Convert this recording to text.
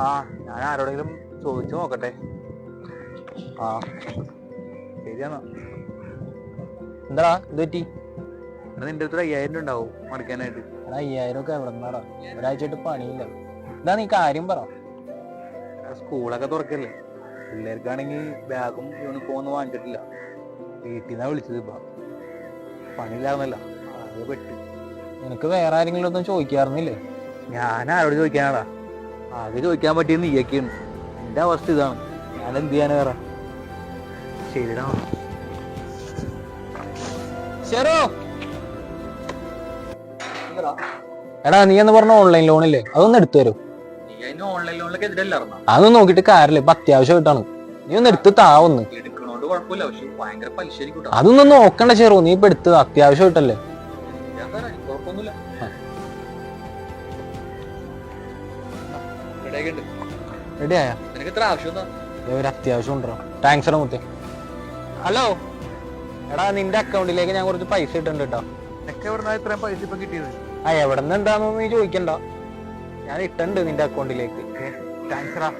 ആ ഞാൻ ആരോടെങ്കിലും ചോദിച്ചു നോക്കട്ടെ. ആ ശരിയാണ് എന്താടാ ഇത് പറ്റി? നിന്റെ അടുത്ത് അയ്യായിരം രൂപ ഉണ്ടാവും മറിക്കാനായിട്ട് എടാ അയ്യായിരം ഒക്കെ എവിടെ നിന്നാടാ ഒരാഴ്ചയായിട്ട് പണിയില്ല. എന്താ നീ കാര്യം പറ. സ്കൂളൊക്കെ തുറക്കല്ലേ? പിള്ളേർക്കാണെങ്കിൽ ബാഗും യൂണിഫോം ഒന്നും വാങ്ങിച്ചിട്ടില്ല. വീട്ടിൽ നിന്നാ വിളിച്ചത് ഇപ്പൊ. പണിയില്ലായിരുന്നല്ല അത് പെട്ട്. നിനക്ക് വേറെ ആരെങ്കിലും ഒന്നും ചോദിക്കാറുന്നില്ലേ? ഞാൻ ആരോട് ചോദിക്കാനാടാ. ആകെ ചോദിക്കാൻ പറ്റിയത് നീയൊക്കെയാണ് എന്റെ അവസ്ഥ ഇതാണ്. ഞാൻ എന്ത് ചെയ്യാനാ വേറെ? ശരിടാ. ശരോ എടാ നീ എന്ന് പറഞ്ഞ ഓൺലൈൻ ലോണില്ലേ അതൊന്ന് എടുത്തു തരൂ. അതൊന്നും നോക്കിട്ട് കാര്യമില്ല. ഇപ്പൊ അത്യാവശ്യമായിട്ടാണ് നീ ഒന്ന് എടുത്ത് താ ഒന്ന്. എടുക്കണോണ്ട് കുഴപ്പമില്ല. പക്ഷെ ഭയങ്കര പലിശ എനിക്ക് അതൊന്നും നോക്കണ്ട ചെറു നീ ഇപ്പൊ എടുത്ത് അത്യാവശ്യമായിട്ടല്ലേ റെഡി ആയാ? നിനക്ക് എത്ര ആവശ്യം ഒരു അത്യാവശ്യം ഉണ്ടോ താങ്ക്സ് എടാ മുത്തേ. ഹലോ എടാ നിന്റെ അക്കൗണ്ടിലേക്ക് ഞാൻ കുറച്ച് പൈസ ഇട്ടുണ്ട് കേട്ടോ നിനക്ക് എവിടെ ഇത്രയും പൈസ ഇപ്പൊ കിട്ടിയത്? ആ എവിടെ നിന്ന് എന്താണെന്ന് നീ ചോദിക്കണ്ട. ഞാൻ ഇട്ടുണ്ട് നിന്റെ അക്കൗണ്ടിലേക്ക് താങ്ക്സ് റാ